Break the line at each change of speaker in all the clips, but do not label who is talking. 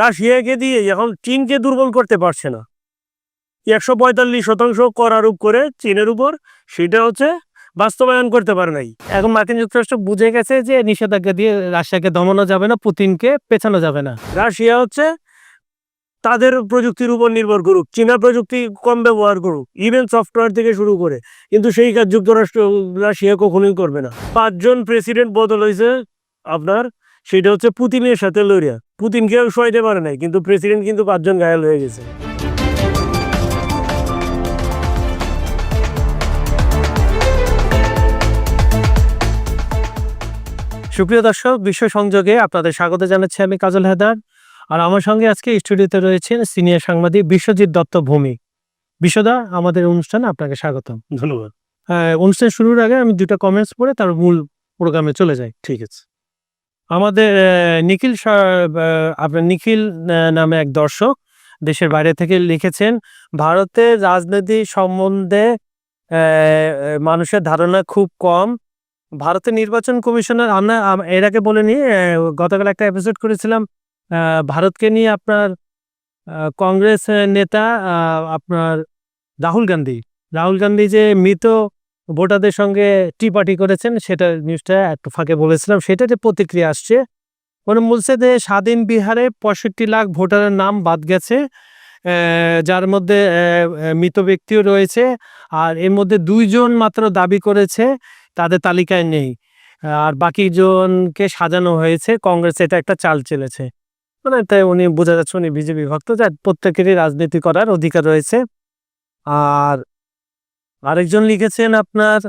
রাশিয়াকে দিয়ে এখন চীনকে দুর্বল করতে পারছে না। একশো পঁয়তাল্লিশ শতাংশ কর আরোপ করে চীনের উপর সেটা হচ্ছে বাস্তবায়ন করতে পারে নাই।
এখন মার্কিন যুক্তরাষ্ট্র বুঝে গেছে যে নিষেধাজ্ঞা দিয়ে রাশিয়াকে দমানো যাবে না পুতিনকে পেছানো যাবে না।
রাশিয়া হচ্ছে তাদের প্রযুক্তির উপর নির্ভর করুক চীনা প্রযুক্তি কম ব্যবহার করুক ইভেন সফটওয়্যার থেকে শুরু করে। কিন্তু সেই কাজ যুক্তরাষ্ট্র রাশিয়া কখনোই করবে না। পাঁচজন প্রেসিডেন্ট বদল হয়েছে আপনার সেটা হচ্ছে পুতিনের সাথে লড়িয়া পুতিনকেও সইতে পারে নাই কিন্তু প্রেসিডেন্ট কিন্তু পাঁচজন ঘায়াল হয়ে গেছে।
সুপ্রিয় দর্শক বিশ্ব সংযোগে আপনাদের স্বাগত জানাচ্ছি আমি কাজল হেদার আর আমার সঙ্গে আজকে স্টুডিওতে রয়েছেন সিনিয়র সাংবাদিক বিশ্বজিৎ দত্ত ভূমি বিশ্বদা আমাদের অনুষ্ঠানে আপনাকে স্বাগতম।
ধন্যবাদ।
আহ, অনুষ্ঠান শুরুর আগে আমি দুটা কমেন্টস পড়ে তার মূল প্রোগ্রামে চলে যাই।
ঠিক আছে।
আমাদের নিখিল আপনার নিখিল নামে এক দর্শক দেশের বাইরে থেকে লিখেছেন ভারতের রাজনীতি সম্বন্ধে মানুষের ধারণা খুব কম। ভারতের নির্বাচন কমিশনার আমরা এর আগে বলে আহ, গতকাল একটা এপিসোড করেছিলাম ভারতকে নিয়ে আপনার কংগ্রেস নেতা আপনার রাহুল গান্ধী। রাহুল গান্ধী যে মৃত ভোটারদের সঙ্গে টি পার্টি করেছেন, সেটা নিউজটা একটু ফাঁকে বলেছিলাম। সেটা যে প্রতিক্রিয়া আসছে মানে বলছে যে স্বাধীন বিহারে পঁয়ষট্টি লাখ ভোটারের নাম বাদ গেছে যার মধ্যে মৃত ব্যক্তিও রয়েছে, আর এর মধ্যে দুইজন মাত্র দাবি করেছে, তাদের তালিকায় নেই। আর বাকি জনকে সাজানো হয়েছে, কংগ্রেস এটা একটা চাল চেলেছে। মানে তাই উনি, বোঝা যাচ্ছে উনি বিজেপি ভক্ত যা প্রত্যেকেরই রাজনীতি করার অধিকার রয়েছে। আর আরেকজন লিখেছেন আপনার,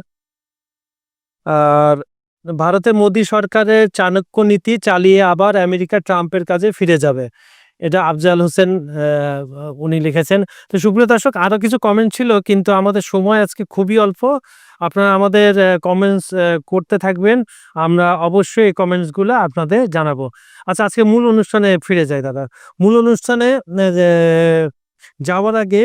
আর ভারতের মোদী সরকারের চাণক্য নীতি চালিয়ে আবার আমেরিকা ট্রাম্পের কাজে ফিরে যাবে। এটা আফজাল হোসেন উনি লিখেছেন। তো সুপ্রিয় দর্শক আরও কিছু কমেন্ট ছিল, কিন্তু আমাদের সময় আজকে খুবই অল্প। আপনারা আমাদের কমেন্টস করতে থাকবেন। আমরা অবশ্যই এই কমেন্টসগুলো আপনাদের জানাব। আচ্ছা আজকে মূল অনুষ্ঠানে ফিরে যাই, দাদা। মূল অনুষ্ঠানে যাওয়ার আগে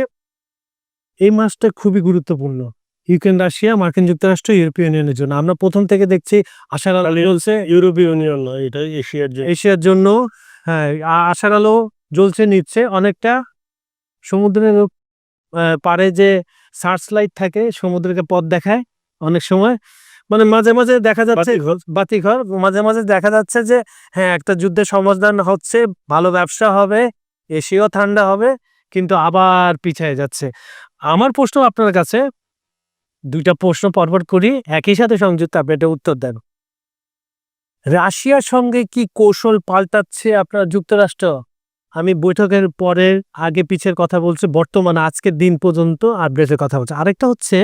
এই মাসটা খুবই গুরুত্বপূর্ণ। ইউক্রেন রাশিয়া মার্কিন যুক্তরাষ্ট্র ইউরোপীয় ইউনিয়নের জন্য। আমরা প্রথম থেকে দেখছি আশার আলো জ্বলছে
ইউরোপীয় ইউনিয়ন এটা এশিয়ার জন্য।
এশিয়ার জন্য হ্যাঁ আশার আলো জ্বলছে নিচ্ছে অনেকটা। সমুদ্রের পাড়ে যে সার্চ লাইট থাকে সমুদ্রকে পথ দেখায় অনেক সময়। মানে মাঝে মাঝে দেখা যাচ্ছে
বাতিঘর।
মাঝে মাঝে দেখা যাচ্ছে যে হ্যাঁ একটা যুদ্ধের সমাধান হচ্ছে ভালো ব্যবসা হবে এশিয়াও ঠান্ডা হবে কিন্তু আবার পিছিয়ে যাচ্ছে। আমার প্রশ্ন আপনার কাছে। দুইটা প্রশ্ন পরপর করি, একই সাথে সংযুক্ত, আপনি এটা উত্তর দেন। রাশিয়ার সঙ্গে কি কৌশল পাল্টাচ্ছে আপনার যুক্তরাষ্ট্র? আমি বৈঠকের পরের আগে পিছের কথা বলছি, বর্তমানে আজকের দিন পর্যন্ত আপডেটের কথা বলছি। আরেকটা হচ্ছে,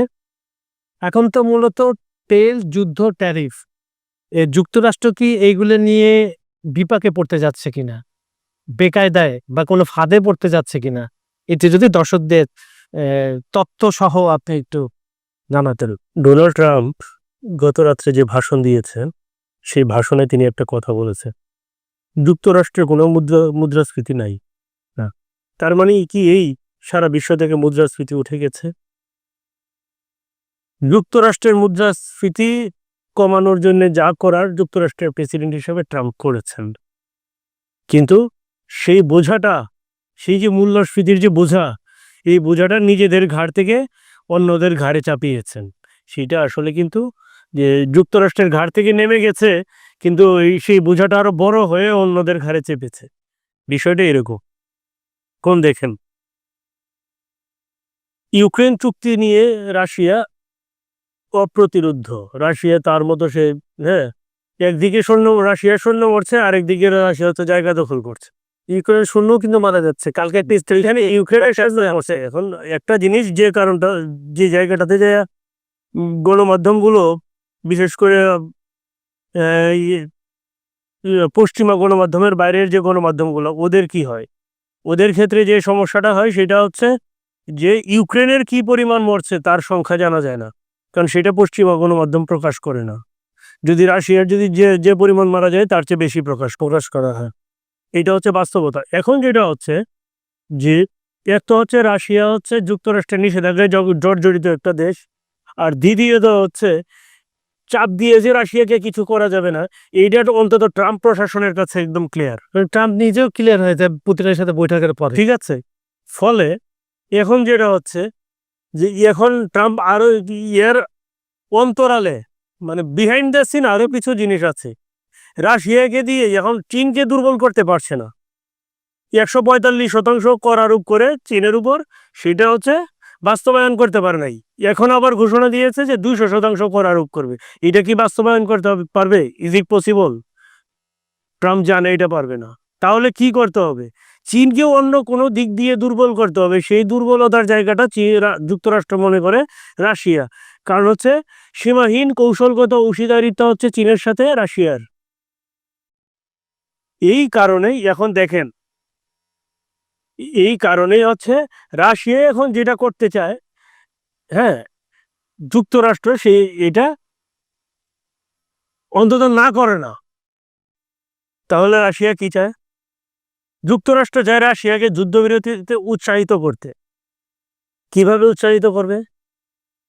এখন তো মূলত তেল যুদ্ধ ট্যারিফ। এ যুক্তরাষ্ট্র কি এইগুলো নিয়ে বিপাকে পড়তে যাচ্ছে কিনা? বেকায়দায় বা কোনো ফাঁদে পড়তে যাচ্ছে কিনা? এটি যদি দর্শকদের আহ, তথ্য সহ আপনি একটু জানাতেন।
ডোনাল্ড ট্রাম্প গত রাত্রে যে ভাষণ দিয়েছেন সেই ভাষণে তিনি একটা কথা বলেছেন। যুক্তরাষ্ট্রের কোনো মুদ্রা মুদ্রাস্ফীতি নাই। না। তার মানে কি এই সারা বিশ্ব থেকে মুদ্রাস্ফীতি উঠে গেছে? যুক্তরাষ্ট্রের মুদ্রাস্ফীতি কমানোর জন্য যা করার যুক্তরাষ্ট্রের প্রেসিডেন্ট হিসেবে ট্রাম্প করেছেন। কিন্তু সেই বোঝাটা সেই যে মূল্যস্ফীতির যে বোঝা এই বোঝাটা নিজেদের ঘাড় থেকে অন্যদের ঘাড়ে চাপিয়েছেন। সেটা আসলে কিন্তু যে যুক্তরাষ্ট্রের ঘাড় থেকে নেমে গেছে, কিন্তু এই সেই বোঝাটা আরও বড় হয়ে অন্যদের ঘাড়ে চেপেছে। বিষয়টা এরকম। কোন দেখেন। ইউক্রেন চুক্তি নিয়ে রাশিয়া অপ্রতিরোধ রাশিয়া তার মতো সে হ্যাঁ একদিকে সৈন্য রাশিয়ার সৈন্য মরছে, আরেকদিকে রাশিয়া তো জায়গা দখল করছে। ইউক্রেনের সৈন্য কিন্তু মারা যাচ্ছে। কালকে একটা স্টেশনে ইউক্রেনের শেষ হয়ে আসছে এখন একটা জিনিস যে কারণটা, যে জায়গাটাতে যে গণমাধ্যমগুলো, বিশেষ করে পশ্চিমা গণমাধ্যমের বাইরের যে গণমাধ্যমগুলো, ওদের কি হয়? ওদের ক্ষেত্রে যে সমস্যাটা হয়, সেটা হচ্ছে যে ইউক্রেনের কি পরিমাণ মরছে, তার সংখ্যা জানা যায় না। কারণ সেটা পশ্চিমা গণমাধ্যম প্রকাশ করে না। যদি রাশিয়ার যদি যে যে পরিমাণ মারা যায়, তার চেয়ে বেশি প্রকাশ প্রকাশ করা হয়। এটা হচ্ছে বাস্তবতা। এখন যেটা হচ্ছে যে এক তো হচ্ছে রাশিয়া হচ্ছে যুক্তরাষ্ট্রের নিষেধাজ্ঞায় জর্জরিত একটা দেশ। আর দ্বিতীয়ত হচ্ছে চাপ দিয়ে যে রাশিয়াকে কিছু করা যাবে না এইটা অন্তত ট্রাম্প প্রশাসনের কাছে একদম ক্লিয়ার
ট্রাম্প নিজেও ক্লিয়ার হয়েছে পুতিনের সাথে বৈঠকের পর।
ঠিক আছে। ফলে এখন যেটা হচ্ছে যে এখন ট্রাম্প আরও এর অন্তরালে মানে বিহাইন্ড দ্য সিন আরও কিছু জিনিস আছে। রাশিয়াকে দিয়ে এখন চীনকে দুর্বল করতে পারছে না। একশো পঁয়তাল্লিশ শতাংশ কর আরোপ করে চীনের উপর, সেটা হচ্ছে বাস্তবায়ন করতে পারে নাই। এখন আবার ঘোষণা দিয়েছে যে দুইশো শতাংশ কর আরোপ করবে। এটা কি বাস্তবায়ন করতে পারবে? ইজ ইট পসিবল ট্রাম্প জানে এটা পারবে না। তাহলে কি করতে হবে? চীনকেও অন্য কোনো দিক দিয়ে দুর্বল করতে হবে। সেই দুর্বলতার জায়গাটা চীন যুক্তরাষ্ট্র মনে করে রাশিয়া। কারণ হচ্ছে সীমাহীন কৌশলগত অংশীদারিত্ব হচ্ছে চীনের সাথে রাশিয়ার। এই কারণেই এখন দেখেন, এই কারণেই হচ্ছে রাশিয়া এখন যেটা করতে চায় হ্যাঁ যুক্তরাষ্ট্র সে এটা অন্তত না করে না। তাহলে রাশিয়া কি চায়? যুক্তরাষ্ট্র চায় রাশিয়াকে যুদ্ধবিরতিতে উৎসাহিত করতে। কীভাবে উৎসাহিত করবে?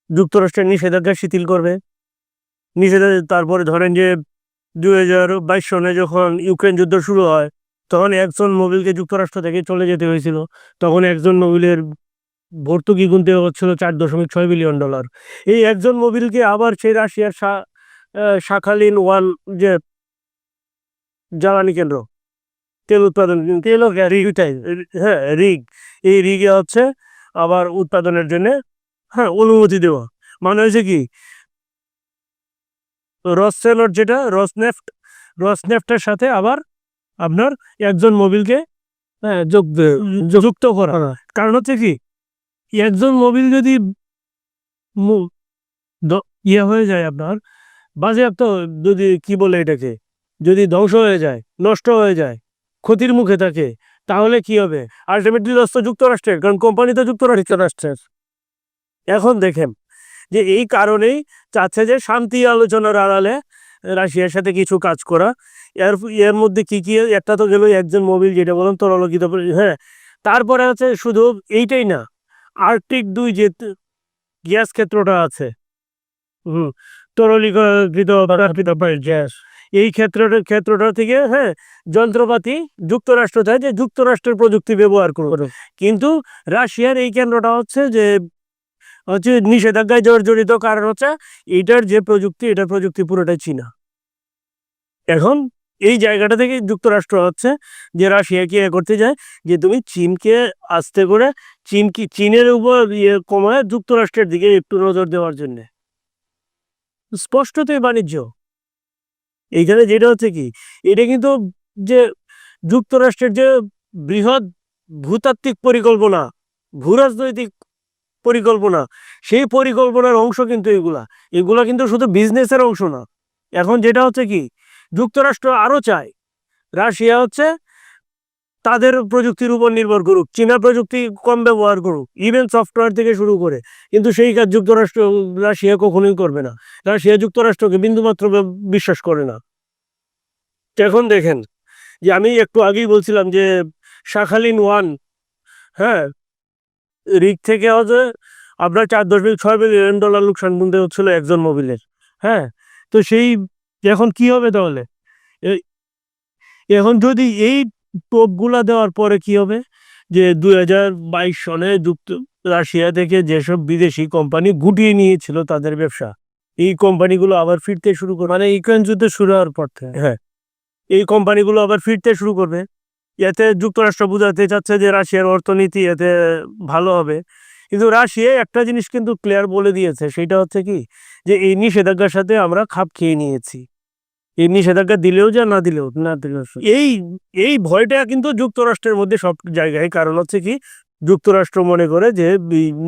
যুক্তরাষ্ট্রের নিষেধাজ্ঞা শিথিল করবে। নিষেধাজ্ঞা তারপরে ধরেন যে দুই হাজার বাইশ সনে যখন ইউক্রেন যুদ্ধ শুরু হয়, তখন একজন মোবিলকে যুক্তরাষ্ট্র থেকে চলে যেতে হয়েছিল। তখন একজন মোবিলের ভর্তুকি গুনতে হচ্ছিল চার দশমিক ছয় বিলিয়ন ডলার। এই একজন মোবিলকে আবার সেই রাশিয়ার শাখালিন ওয়ান যে জ্বালানি কেন্দ্র, তেল উৎপাদন, তেল রিগটাই হ্যাঁ রিগ। এই রিগে হচ্ছে আবার উৎপাদনের জন্য হ্যাঁ অনুমতি দেওয়া। মানে হয়েছে কি রসসেলর যেটা রসনেফট রসনেফটের সাথে আবার আপনার একজন মোবিলকে
হ্যাঁ যোগ
যুক্ত করা। কারণ হচ্ছে কি একজন মোবিল যদি ইয়ে হয়ে যায় আপনার বাজেয়াপ্ত যদি কি বলে এটাকে যদি ধ্বংস হয়ে যায় নষ্ট হয়ে যায় ক্ষতির মুখে থাকে তাহলে কি হবে? আলটিমেটলি লস তো যুক্তরাষ্ট্রের কারণ কোম্পানি তো যুক্তরাষ্ট্রের। এখন দেখেন যে এই কারণেই চাচ্ছে যে শান্তি আলোচনার আড়ালে রাশিয়ার সাথে কিছু কাজ করা। এর এর মধ্যে কি কি একটা তো গেল একজন মোবিল যেটা বললাম তরলকিত হ্যাঁ। তারপরে আছে শুধু এইটাই না আর্কটিক দুই যে গ্যাস ক্ষেত্রটা আছে হুম তরলীকৃত গ্যাস। এই ক্ষেত্রটা ক্ষেত্রটা থেকে হ্যাঁ যন্ত্রপাতি যুক্তরাষ্ট্র চায় যে যুক্তরাষ্ট্রের প্রযুক্তি ব্যবহার করবে কিন্তু রাশিয়ার এই কেন্দ্রটা হচ্ছে যে হচ্ছে নিষেধাজ্ঞায় জর্জরিত কারণ হচ্ছে এটার যে প্রযুক্তি, এটার প্রযুক্তি পুরোটাই চীনা। এখন এই জায়গাটা থেকে যুক্তরাষ্ট্র হচ্ছে যে রাশিয়া কি এ করতে যায় যে তুমি চীনকে আস্তে করে চীন কি, চীনের উপর ইয়ে কমায় যুক্তরাষ্ট্রের দিকে একটু নজর দেওয়ার জন্য। স্পষ্টতই বাণিজ্য। এইখানে যেটা হচ্ছে কি, এটা কিন্তু যে যুক্তরাষ্ট্রের যে বৃহৎ ভূতাত্ত্বিক পরিকল্পনা, ভূরাজনৈতিক পরিকল্পনা। সেই পরিকল্পনার অংশ কিন্তু এগুলা। এগুলা কিন্তু শুধু বিজনেসের অংশ না। এখন যেটা হচ্ছে কি, যুক্তরাষ্ট্র আরও চায়। রাশিয়া হচ্ছে তাদের প্রযুক্তির উপর নির্ভর করুক, চীনা প্রযুক্তি কম ব্যবহার করুক ইভেন সফটওয়্যার থেকে শুরু করে। কিন্তু সেই কাজ যুক্তরাষ্ট্র, রাশিয়া কখনোই করবে না। রাশিয়া যুক্তরাষ্ট্রকে বিন্দুমাত্র বিশ্বাস করে না। এখন দেখেন, যে আমি একটু আগেই বলছিলাম যে শাখালিন ওয়ান হ্যাঁ রিক থেকে হচ্ছে আপনার চার দশমিক ছয় বিলিয়ন ডলার লোকসান গুনতে হচ্ছিল একজন মোবিলের হ্যাঁ? তো সেই এখন কি হবে তাহলে? এখন যদি এই টোপগুলা দেওয়ার পরে কি হবে? যে দুই হাজার বাইশ সনে যুক্ত রাশিয়া থেকে যেসব বিদেশি কোম্পানি গুটিয়ে নিয়েছিল তাদের ব্যবসা, এই কোম্পানিগুলো আবার ফিরতে শুরু করবে।
মানে ইউক্রেন যুদ্ধ শুরু হওয়ার পর থেকে
হ্যাঁ। এই কোম্পানিগুলো আবার ফিরতে শুরু করবে। এতে যুক্তরাষ্ট্র বোঝাতে চাচ্ছে যে রাশিয়ার অর্থনীতি এতে ভালো হবে। কিন্তু রাশিয়া একটা জিনিস কিন্তু ক্লিয়ার বলে দিয়েছে, সেটা হচ্ছে কি? যে এই নিষেধাজ্ঞার সাথে আমরা খাপ খেয়ে নিয়েছি। এই নিষেধাজ্ঞা দিলেও যা, না দিলেও,
না
এই এই ভয়টা কিন্তু যুক্তরাষ্ট্রের মধ্যে সব জায়গায়। কারণ হচ্ছে কি? যুক্তরাষ্ট্র মনে করে যে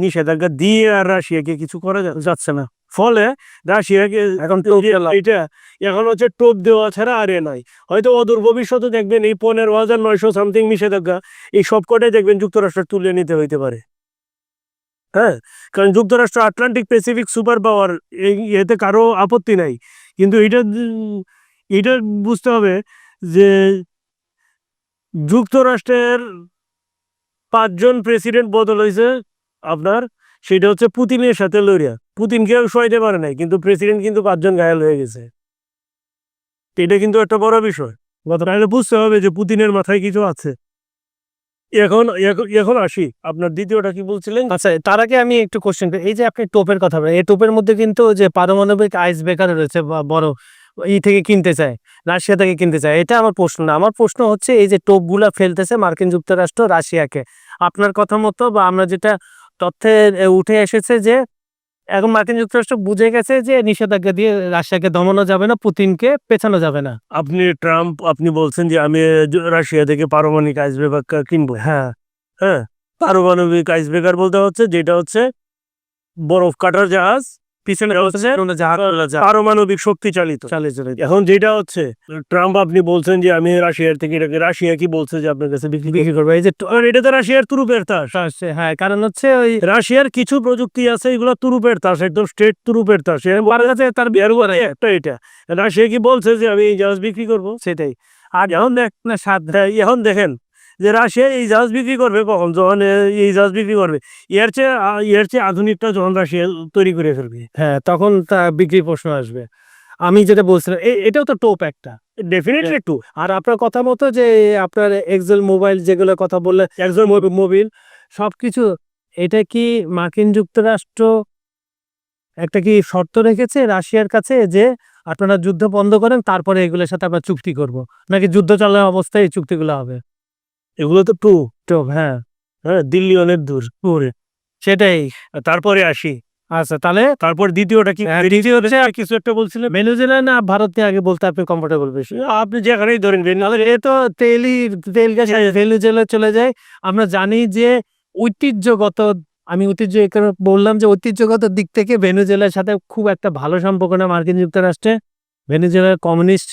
নিষেধাজ্ঞা দিয়ে আর রাশিয়াকে কিছু করা যাচ্ছে না। ফলে রাশিয়াকে
এখন
এটা এখন হচ্ছে টোপ দেওয়া ছাড়া আর এ নাই। হয়তো অদূর ভবিষ্যতে দেখবেন এই পনেরো হাজার নয়শো সামথিং নিষেধাজ্ঞা এই সবকটাই দেখবেন যুক্তরাষ্ট্র তুলে নিতে হইতে পারে। হ্যাঁ? কারণ যুক্তরাষ্ট্র আটলান্টিক প্যাসিফিক সুপার পাওয়ার এতে কারও আপত্তি নাই। কিন্তু এটা এটা বুঝতে হবে যে যুক্তরাষ্ট্রের পাঁচজন প্রেসিডেন্ট বদল হয়েছে আপনার সেটা হচ্ছে পুতিনের সাথে লড়িয়া পুতিন কেউ সইতে পারে নাই, কিন্তু প্রেসিডেন্ট কিন্তু পাঁচজন ঘায়াল হয়ে গেছে। এটা কিন্তু একটা বড় বিষয়। তাহলে বুঝতে হবে যে পুতিনের মাথায় কিছু আছে। এখন, এখন- আসি। আপনার দ্বিতীয়টা কি বলছিলেন?
আচ্ছা তার আগে আমি একটু কোশ্চেন এই যে আপনি টোপের কথা বলেন, এই টোপের মধ্যে কিন্তু যে পারমাণবিক আইস বেকার রয়েছে বড় ই থেকে কিনতে চায়, রাশিয়া থেকে কিনতে চায়, এটা আমার প্রশ্ন না। আমার প্রশ্ন হচ্ছে, এই যে টোপগুলা ফেলতেছে মার্কিন যুক্তরাষ্ট্র রাশিয়াকে, আপনার কথা মতো বা আমরা যেটা তথ্যে উঠে এসেছে যে এখন মার্কিন যুক্তরাষ্ট্র বুঝে গেছে যে নিষেধাজ্ঞা দিয়ে রাশিয়াকে দমানো যাবে না পুতিনকে পেছানো যাবে না।
আপনি ট্রাম্প আপনি বলছেন যে আমি রাশিয়া থেকে পারমাণবিক আইস বেকার কিনবো।
হ্যাঁ।
হ্যাঁ পারমাণবিক আইস বেকার বলতে হচ্ছে যেটা হচ্ছে বরফ কাটার জাহাজ পিছনে হচ্ছে পারমাণবিক শক্তি চালিত। এখন যেটা হচ্ছে ট্রাম্প আপনি বলছেন যে আমি রাশিয়ার থেকে এটাকে রাশিয়া কি বলছে যে আপনার কাছে বিক্রি
বিক্রি করবে? এই যে
এটা তো রাশিয়ার তুরুপের তাস।
হ্যাঁ কারণ হচ্ছে ওই
রাশিয়ার কিছু প্রযুক্তি আছে এগুলো তুরুপের তাস একদম স্টেট তুরুপের তাস। কাছে তার বিয়ার একটা এটা। রাশিয়া কি বলছে যে আমি জাহাজ বিক্রি করব?
সেটাই।
আর এখন দেখ হ্যাঁ, এখন দেখেন যে রাশিয়া এই জাহাজ বিক্রি করবে কখন? যখন এই জাহাজ বিক্রি করবে। এর চেয়ে এর চেয়ে আধুনিকটা যখন রাশিয়া তৈরি করে ফেলবে।
হ্যাঁ তখন তা বিক্রি প্রশ্ন আসবে। আমি যেটা বলছিলাম এটাও তো টোপ একটা।
ডেফিনেটলি একটু
আর আপনার কথা মতো যে আপনার এক্সেল মোবাইল যেগুলো কথা বললে
একজন
মোবিল সব কিছু এটা কি মার্কিন যুক্তরাষ্ট্র একটা কি শর্ত রেখেছে রাশিয়ার কাছে যে আপনারা যুদ্ধ বন্ধ করেন তারপরে এগুলোর সাথে আমরা চুক্তি করব? নাকি যুদ্ধ চলার অবস্থায় এই চুক্তিগুলো হবে?
এগুলো তো টু
টোপ হ্যাঁ।
হ্যাঁ দিল্লি অনেক দূর। পুরে।
সেটাই।
তারপরে আসি।
আচ্ছা তাহলে?
তারপর দ্বিতীয়টা কি?
হ্যাঁ,
দ্বিতীয় হচ্ছে কিছু একটা বলছিলেন।
ভেনেজুয়েলা না ভারত নিয়ে আগে বলতে আপনি কমফোর্টেবল বেশি?
আপনি যেখানেই ধরেন
নাহলে এ তো তেলই তেল গ্যাস ভেনেজুয়েলা চলে যায়। আমরা জানি যে ঐতিহ্যগত আমি ঐতিহ্য বললাম যে ঐতিহ্যগত দিক থেকে ভেনেজুয়েলার সাথে খুব একটা ভালো সম্পর্ক না মার্কিন যুক্তরাষ্ট্রে। ভেনেজুয়েলার কমিউনিস্ট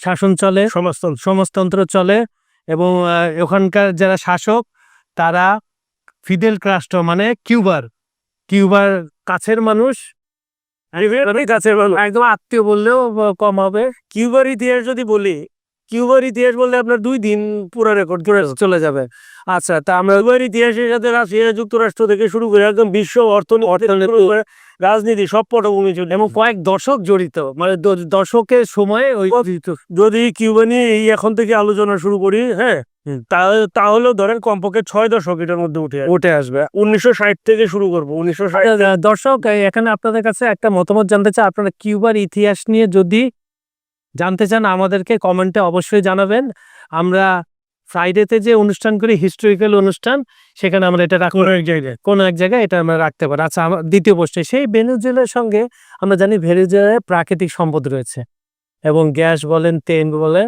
শাসন চলে।
সমাজতন্ত্র।
সমাজতন্ত্র চলে। এবং ওখানকার যারা শাসক তারা ফিদেল ক্রাস্ট মানে কিউবার। কিউবার কাছের মানুষ।
কাছের মানুষ।
একদম আত্মীয় বললেও কম হবে।
কিউবার ইতিহাস যদি বলি কিউবার ইতিহাস বললে আপনার দুই দিন পুরো রেকর্ড করে
চলে যাবে। আচ্ছা তা আমরা
কিউবার ইতিহাসের সাথে রাশিয়া যুক্তরাষ্ট্র থেকে শুরু করে একদম বিশ্ব অর্থনীতি রাজনীতি সব পটভূমি চলে
এবং কয়েক দশক জড়িত মানে দশকের সময়ে ওই
যদি কিউবা নিয়ে এই এখন থেকে আলোচনা শুরু করি হ্যাঁ
হুম।
তা- তাহলেও ধরেন কমপক্ষে ছয় দশক এটার মধ্যে উঠে
উঠে আসবে।
উনিশশো ষাট থেকে শুরু করব উনিশশো ষাট
আচ্ছা, দর্শক এখানে আপনাদের কাছে একটা মতামত জানতে চাই। আপনারা কিউবার ইতিহাস নিয়ে যদি জানতে চান আমাদেরকে কমেন্টে অবশ্যই জানাবেন। আমরা ফ্রাইডেতে যে অনুষ্ঠান করি হিস্টোরিক্যাল অনুষ্ঠান সেখানে আমরা এটা রাখব।
এক জায়গায়।
কোনো এক জায়গায় এটা আমরা রাখতে পারি। আচ্ছা আমার দ্বিতীয় প্রশ্নে সেই ভেনেজুয়েলার সঙ্গে আমরা জানি ভেনেজুয়েলায় প্রাকৃতিক সম্পদ রয়েছে এবং গ্যাস বলেন তেল বলে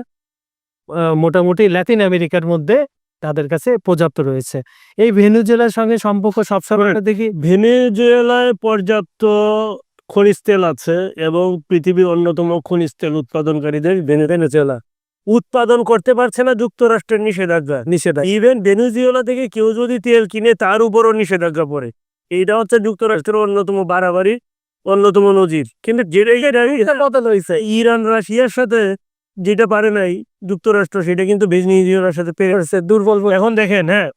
মোটামুটি ল্যাতিন আমেরিকার মধ্যে তাদের কাছে পর্যাপ্ত রয়েছে। এই ভেনেজুয়েলার সঙ্গে সম্পর্ক সবসময় আমরা দেখি।
ভেনেজুয়েলায় পর্যাপ্ত খনিজ তেল আছে এবং পৃথিবীর অন্যতম খনিজ তেল উৎপাদনকারীদের দেশ ভেনেজুয়েলা। উৎপাদন করতে পারছে না যুক্তরাষ্ট্রের নিষেধাজ্ঞা
নিষেধাজ্ঞা
ইভেন ভেনেজুয়েলা থেকে কেউ যদি তেল কিনে তার উপরও নিষেধাজ্ঞা পড়ে। এইটা হচ্ছে যুক্তরাষ্ট্রের অন্যতম বাড়াবাড়ির অন্যতম নজির। কিন্তু যেটা
এটা বদল হয়েছে
ইরান রাশিয়ার সাথে যেটা পারে নাই যুক্তরাষ্ট্র সেটা কিন্তু ভেনেজুয়েলার সাথে পেরে
হচ্ছে দুর্বল
এখন দেখেন হ্যাঁ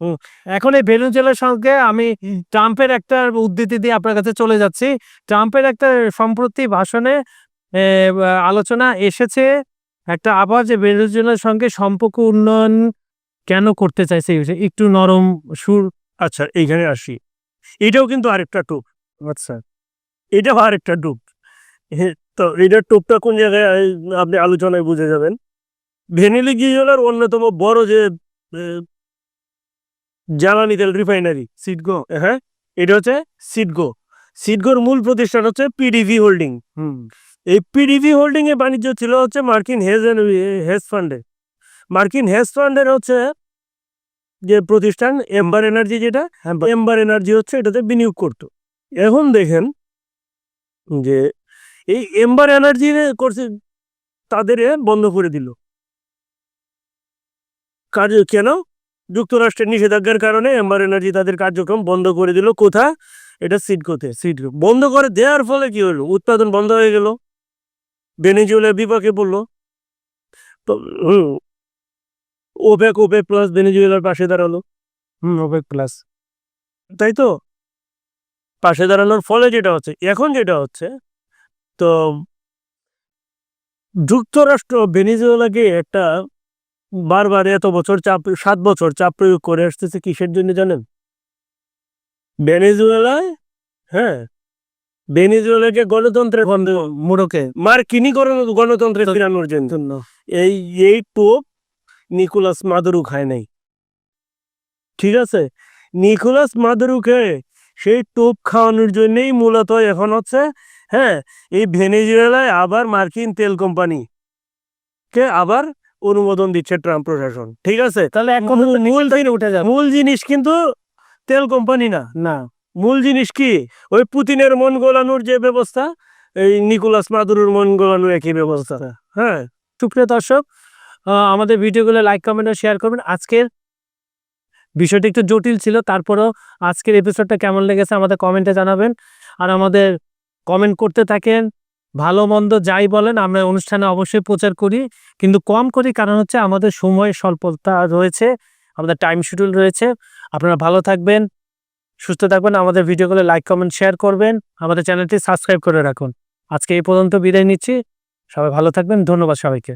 এখন এই ভেনেজুয়েলার সঙ্গে আমি ট্রাম্পের একটা উদ্ধৃতি দিয়ে আপনার কাছে চলে যাচ্ছি। ট্রাম্পের একটা সম্প্রতি ভাষণে আলোচনা এসেছে একটা আবার যে ভেনেজুয়েলার সঙ্গে সম্পর্ক উন্নয়ন কেন করতে চাইছে একটু নরম সুর।
আচ্ছা এইখানে আসি। এটাও কিন্তু আরেকটা টুপ
আচ্ছা
এটাও আরেকটা হ্যাঁ, তো এটার টোপটা কোন জায়গায় আপনি আলোচনায় বুঝে যাবেন। ভেনেজুয়েলার অন্যতম বড় যে জ্বালানি তেল রিফাইনারি
সিটগো
হ্যাঁ? এটা হচ্ছে সিডগো সিডগোর মূল প্রতিষ্ঠান হচ্ছে পিডিভি হোল্ডিং।
হুম।
এই পিডিভি হোল্ডিং এ বাণিজ্য ছিল হচ্ছে মার্কিন হেজ হেজ ফান্ডে। মার্কিন হেজ ফান্ডের হচ্ছে যে প্রতিষ্ঠান এম্বার এনার্জি যেটা এম্বার এনার্জি হচ্ছে এটাতে বিনিয়োগ করত। এখন দেখেন যে এই এম্বার এনার্জি করছে, তাদের বন্ধ করে দিল। কাজ, কেন? যুক্তরাষ্ট্রের নিষেধাজ্ঞার কারণে এম্বার এনার্জি তাদের কার্যক্রম বন্ধ করে দিল। কোথা এটা সিডকোতে, সিডকো। বন্ধ করে দেওয়ার ফলে কি হলো? উৎপাদন বন্ধ হয়ে গেল। ভেনেজুয়েলা বিপাকে হুম। ওপেক ওপেক প্লাস ভেনেজুয়েলার পাশে দাঁড়াল।
হুম, ওপেক প্লাস।
তাই তো? পাশে দাঁড়ানোর ফলে যেটা হচ্ছে, এখন যেটা হচ্ছে তো যুক্তরাষ্ট্র ভেনিজুয়েলাকে একটা বারবার এত বছর চাপ সাত বছর চাপ প্রয়োগ করে আসতেছে কিসের জন্য জানেন? ভেনিজুয়েলায় হ্যাঁ ভেনিজুয়েলাকে গণতন্ত্রের বন্ধ
মুরোকে।
মার্কিনী গণ- গণতন্ত্রে ফিরানোর জন্য। এই এই টোপ নিকোলাস মাদুরু খায় নাই। ঠিক আছে? নিকোলাস মাদুরুকে সেই টোপ খাওয়ানোর জন্যই মূলত এখন হচ্ছে হ্যাঁ এই ভেনেজুয়েলায় আবার মার্কিন তেল কোম্পানি কে আবার অনুমোদন দিচ্ছে ট্রাম্প প্রশাসন ঠিক আছে?
তাহলে এখন মূল উঠে যায়
মূল জিনিস কিন্তু তেল কোম্পানি না
না।
মূল জিনিস কি? ওই পুতিনের মন গোলানোর যে ব্যবস্থা এই নিকোলাস মাদুরুর মন গোলানোর একই ব্যবস্থা। হ্যাঁ।
সুপ্রিয় দর্শক আমাদের ভিডিওগুলো লাইক কমেন্ট ও শেয়ার করবেন। আজকের বিষয়টি একটু জটিল ছিল তারপরেও আজকের এপিসোডটা কেমন লেগেছে আমাদের কমেন্টে জানাবেন। আর আমাদের কমেন্ট করতে থাকেন, ভালো মন্দ যাই বলেন, আমরা অনুষ্ঠানে অবশ্যই প্রচার করি। কিন্তু কম করি কারণ হচ্ছে আমাদের সময় স্বল্পতা রয়েছে, আমাদের টাইম শিডিউল রয়েছে। আপনারা ভালো থাকবেন, সুস্থ থাকবেন, আমাদের ভিডিওগুলো লাইক কমেন্ট শেয়ার করবেন, আমাদের চ্যানেলটি সাবস্ক্রাইব করে রাখুন। আজকে এই পর্যন্ত বিদায় নিচ্ছি, সবাই ভালো থাকবেন, ধন্যবাদ সবাইকে।